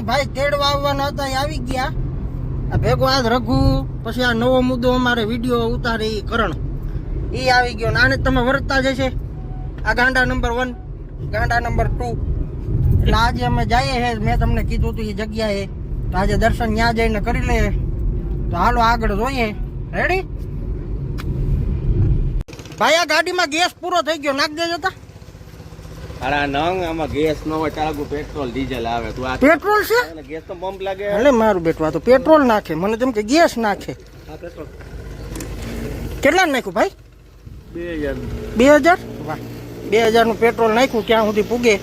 ભાઈ તેડવા આવવાના હતા એ આવી ગયા. આ ભેગો આજ રઘુ, પછી આ નવો મુદ્દો અમારે વીડિયો ઉતારે એ કરણ. એ આવી ગયો. ને આને તમે વર્તતા જશે. આ ગાંડા નંબર વન, ગાંડા નંબર ટુ. એટલે આજે અમે જઈએ છે મેં તમને કીધું હતું એ જગ્યાએ. તો આજે દર્શન ત્યાં જઈને કરી લઈએ. તો હાલો આગળ જોઈએ. રેડી ભાઈ આ ગાડીમાં ગેસ પૂરો થઈ ગયો. નાખ દેજો તા. અરે નંગ આમાં ગેસ નો હોય ચાલુ પેટ્રોલ ડીઝલ આવે. તું આ પેટ્રોલ છે? ગેસ તો પંપ લાગે. અરે મારું બેટવા તો પેટ્રોલ નાખે. મને તેમ કે ગેસ નાખે. આ પેટ્રોલ. કેટલા નાખ્યું ભાઈ? બે હજાર બે હજાર? વાહ. બે હજારનું પેટ્રોલ નાખ્યું ક્યાં સુધી પૂગે?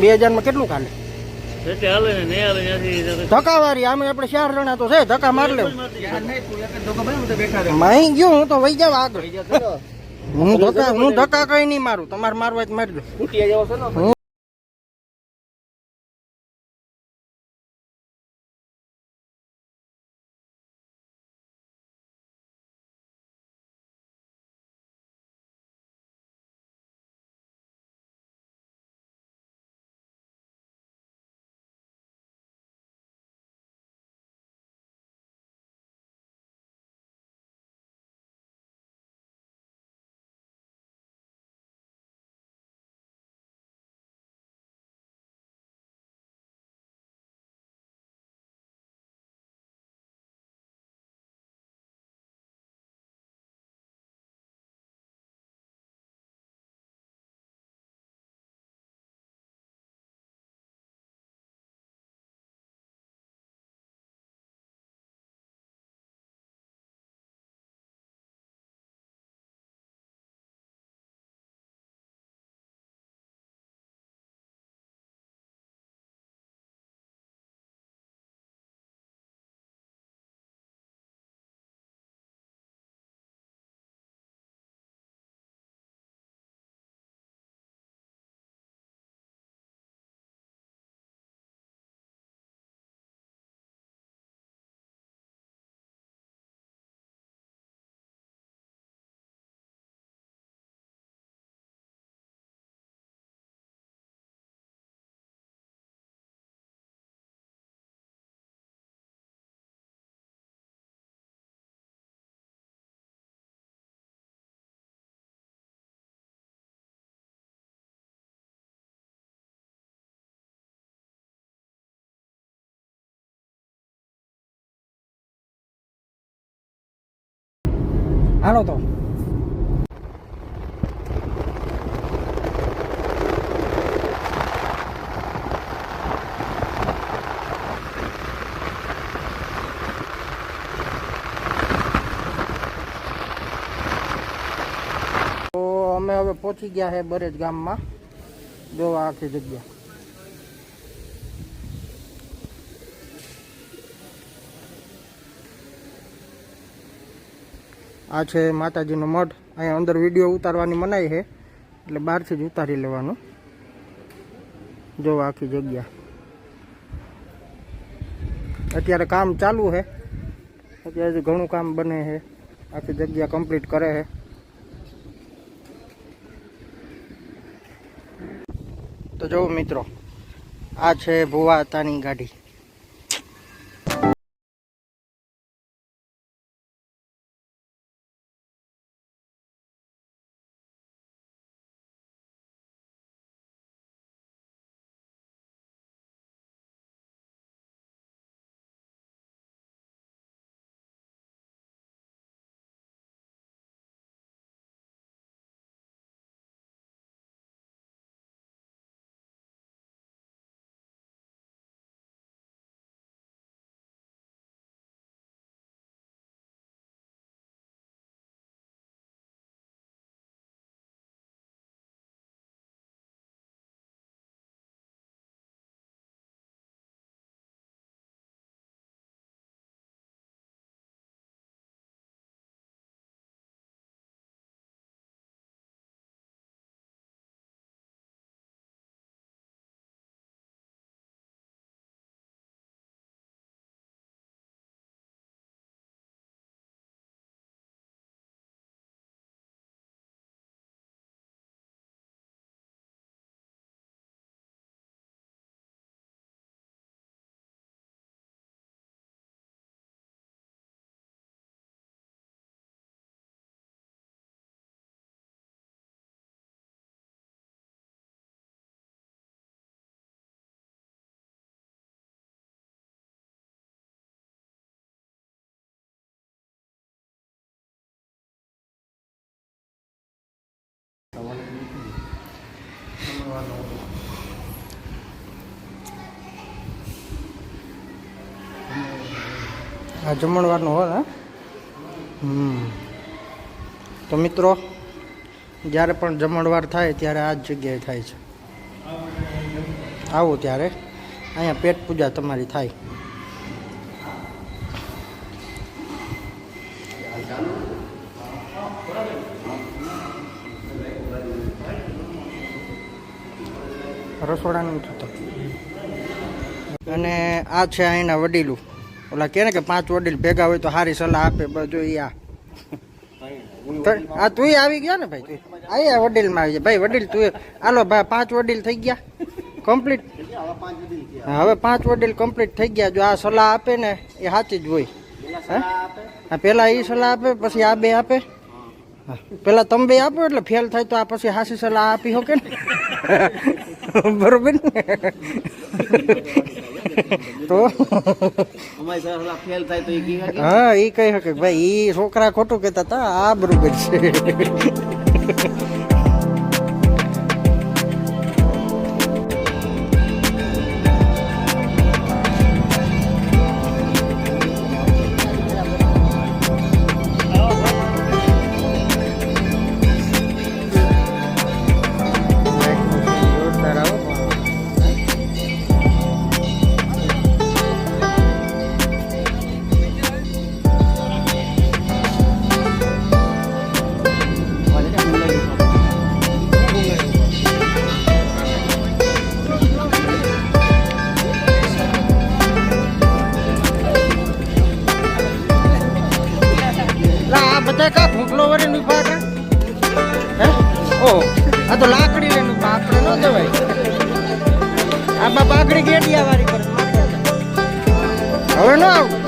બે હજારમાં કેટલું કાલે? ધક્કાવારી આમે આપણે ચાર જણા તો છે ધક્કા માર રહે. માહી ગયો હું તો વહી જાવ આગળ. હું ધક્કા હું ધક્કા કઈ નહીં મારું તમારે મારવા જ મારી હાલો તો તો અમે હવે પહોંચી ગયા છે બરેજ ગામમાં. જો આ આખી જગ્યા. આ છે માતાજીનો મઠ અહીંયા અંદર વીડિયો ઉતારવાની મનાઈ છે. એટલે બહારથી જ ઉતારી લેવાનું. જો આખી જગ્યા. અત્યારે કામ ચાલુ છે. અત્યારે ઘણું કામ બને છે. આખી જગ્યા કમ્પ્લીટ કરે છે. તો જો મિત્રો, આ છે ભુવા તાની ગાડી આ જમણવારનું હોય હમ. તો મિત્રો, જ્યારે પણ જમણવાર થાય ત્યારે આ જ જગ્યાએ થાય છે. આવો ત્યારે. અહીંયા પેટ પૂજા તમારી થાય. રસોડાનું થતું અને આ છે અહીંના વડીલું. ઓલા કહે કે પાંચ વડીલ ભેગા હોય તો સારી સલાહ આપે, બધું આ. આ તું આવી ગયા ને ભાઈ? તું આયા વડીલમાં આવી જાય ભાઈ, વડીલ તું હાલો ભાઈ પાંચ વડીલ થઈ ગયા. કમ્પ્લીટ હવે પાંચ વડીલ કમ્પ્લીટ થઈ ગયા. જો આ સલાહ આપે ને, એ સાચી જ હોય. હે? પેલા એ સલાહ આપે, પછી આ બે આપે. પેલા તમે બે આપો એટલે ફેલ થાય તો આ પછી હાસી સલાહ આપી શકે ને બરોબર તો? કી હા એ કહી શકે. ભાઈ એ છોકરા ખોટું કહેતા હતા આ બરોબર છે. હવે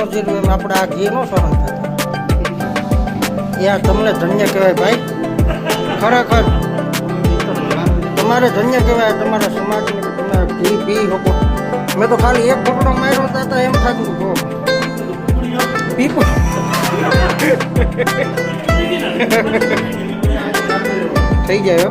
નો જીરવે એમ આપણે આ ઘી નો સહન થાય. યાર તમને ધન્ય કહેવાય ભાઈ. ખરેખર. તમારે ધન્ય કહેવાય તમારા સમાજને કે તમે ઘી પી શકો. મેં તો ખાલી એક ફોટો માર્યો હતા તો એમ થતું જો પીપું. થઈ જાય